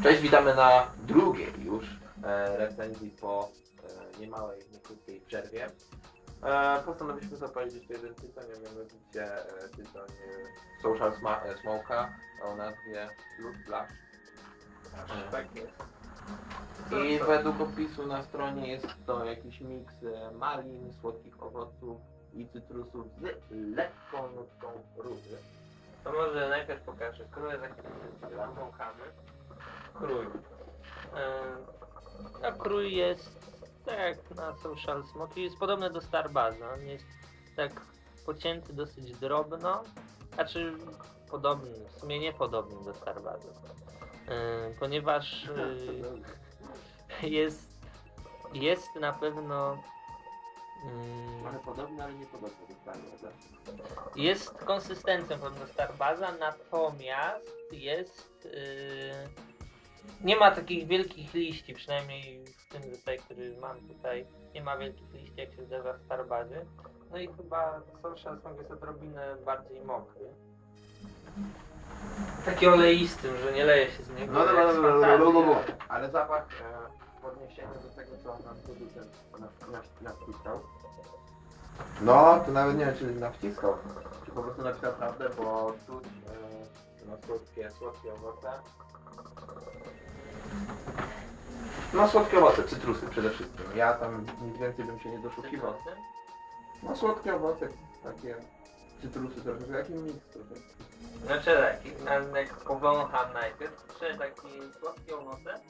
Cześć, witamy na drugiej już e, recenzji po e, niemałej, niekrótkiej przerwie. E, postanowiliśmy jeszcze jeden tytoń, a mianowicie e, e, Social Sma- e, Smoke'a o nazwie Luz Flash. Tak jest. I według opisu na stronie jest to jakiś miks e, malin, słodkich owoców i cytrusów z lekką nutką róży. To może najpierw pokażę krój, za chwilę wąchamy. Krój. Ym, No krój jest tak jak na Social Smoke, jest podobny do Starbaza. On jest tak pocięty dosyć drobno, znaczy podobny, w sumie niepodobny do Starbaza. Ym, Ponieważ y, jest, jest na pewno podobny, ale nie podobny do Starbaza. Jest konsystencją pewno Starbaza, natomiast jest. Yy, nie ma takich wielkich liści, przynajmniej w tym zestawie, który mam tutaj. Nie ma wielkich liści, jak się zdarza w Starbazie. No i chyba Social Smoke jest odrobinę bardziej mokry. Taki oleistym, że nie leje się z niego. No dobra, jak z dobra, dobra, fantazji, dobra, dobra. Ale zapach e, w odniesieniu do tego, co nam producent na- na- nawciskał. No, to nawet nie wiem, czy nawciskał, czy po prostu napisał prawdę, bo czuć e, no, słodkie, słodkie owoce. No, słodkie owoce, cytrusy przede wszystkim. Ja tam nic więcej bym się nie doszukiwał. No, słodkie owoce, takie cytrusy trochę, jaki miks trochę. Znaczy tak, na- jak powącham najpierw, trzy takie słodkie owoce.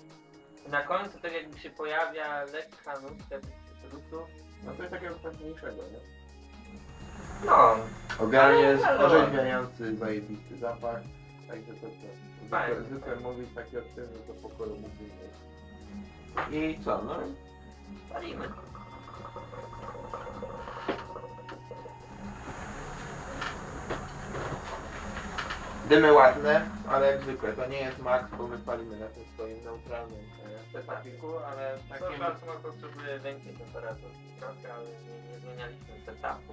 Na końcu tak jakby się pojawia lekka nutka tych cytrusów. No, coś takiego kwaśniejszego, nie? No, Ogarnie jest orzeźwiający, zajebisty zapach. Także to co? Fajnie, Zwykle, zwykle fajnie. mówić taki odczynny do pokoju mógłbym mieć. I co, no? palimy. Dymy ładne, ale jak zwykle, to nie jest max, bo my palimy na tym swoim neutralnym e, setapiku, ale takim... Social Smoke potrzebuje większej temperatury trochę, ale nie, nie zmienialiśmy setupu.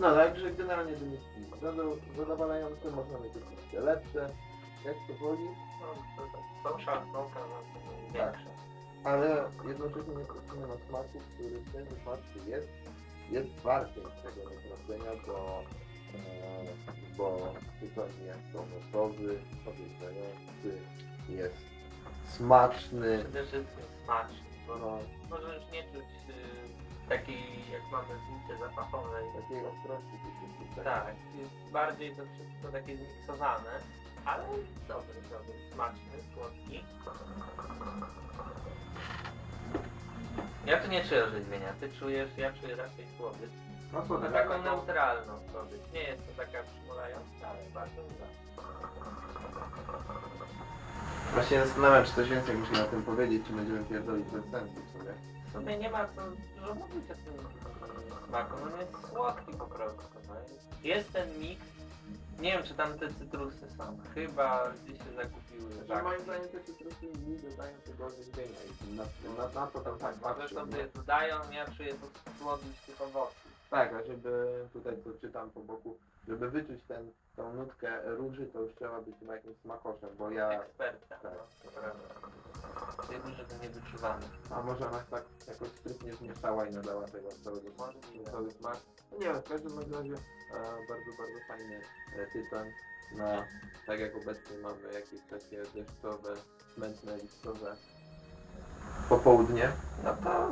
No także generalnie dymiki zado- zadowalające, można mieć oczywiście lepsze, jak to woli, No, to, to Social Smoke na pewno większe. ale jednocześnie nie tracimy na smaku, który w tym wypadku jest, jest warty tego nietracenia, bo, bo tytoń jest owocowy, podejrzewający, jest smaczny, Przede wszystkim smaczny, bo no, może już nie czuć y, takiej, jak mamy w nucie zapachowej. takiej ostrości tych tych- Tak, jest bardziej to wszystko takie zmiksowane, ale dobry, dobry, smaczny, słodki. Ja tu nie czuję orzeźwienia, ty czujesz, ja czuję raczej słodycz. No Na słodka, taką neutralną słodycz. Nie jest to taka przymulająca, ale bardzo miła. Właśnie zastanawiam, czy coś więcej musi na tym powiedzieć, czy będziemy pierdolić bez sensu w sumie. W sumie nie ma co dużo mówić o tym smaku, no on jest słodki po prostu. No. Jest ten miks, nie wiem czy tam te cytrusy są, chyba gdzieś się zakupiły. Że tak. moim zdaniem te cytrusy mi dodają tego i na, na, na to tam tak Może patrzę. sobie dodają, ja czuję to słodycz tych owoców. Tak, a żeby tutaj co czytam po boku, żeby wyczuć ten, tą nutkę róży, to już trzeba być chyba jakimś smakoszem, bo ja... Eksperta, tak. no, to prawda. Tej róży to nie wyczuwamy. A może ona tak jakoś sprytnie zmieszała i nadała tego całego smaku, cały smak. No nie wiem, w każdym razie e, bardzo, bardzo fajny e, tytoń na, tak jak obecnie mamy jakieś takie deszczowe, smętne, listowe popołudnie. No to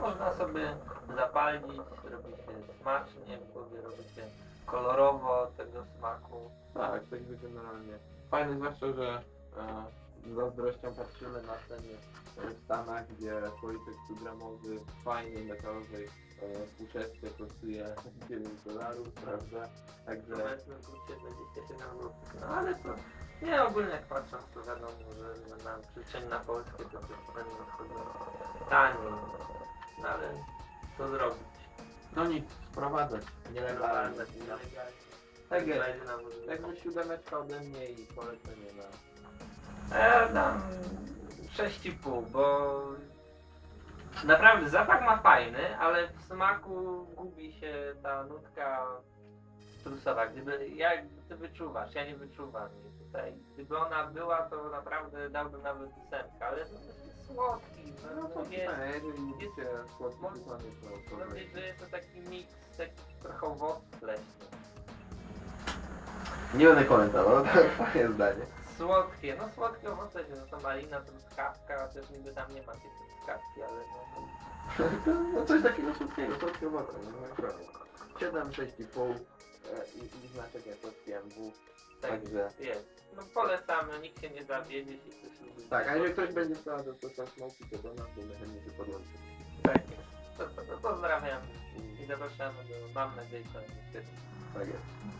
można sobie zapalić, robi się smacznie, w głowie robi się kolorowo tego smaku. Tak, także generalnie fajne, zwłaszcza, że e, z zazdrością patrzymy na ceny e, w Stanach, gdzie policzek 100 gramowy fajnej metalowej e, puszeczce kosztuje 9 dolarów, prawda? W Także obecnym kursie 27 zł. No ale to nie ogólnie jak patrząc to wiadomo, że na przyczyn na Polskę to też będą wchodzą taniej. No ale co zrobić? no nic, sprowadzać nielegalnie. Tak jest. Jakby siódemeczka ode mnie i polecenie na... Ja dam 6,5, bo naprawdę zapach ma fajny, ale w smaku gubi się ta nutka cytrusowa. Gdyby, jak ty wyczuwasz, ja nie wyczuwam tutaj. Gdyby ona była, to naprawdę dałbym nawet ósemkę, ale no, to jest słodki. No, No no, to jest, jeżeli lubicie słodki Może- tyton, jest to no, odpowiedź. to jest to taki miks, taki trochę owoców leśnych. Nie będę komentował, to twoje zdanie. Słodkie, no słodkie owoce, no to malina, truskawka, też niby tam nie ma tej truskawki, ale no, No coś takiego słodkiego, słodkie owoce, no naprawdę. 7, 6,5 e, i, i znaczek jakości MW, tak także... jest. No polecamy, nikt się nie zawiedzie, jeśli ktoś lubi. Tak, a jeżeli ktoś będzie chciał do to smoki, to do nas, to my chętnie się podłączymy. Tak jest. To, to, to pozdrawiam i zapraszamy do, mam nadzieję, kolejnych tytułów. Tak jest.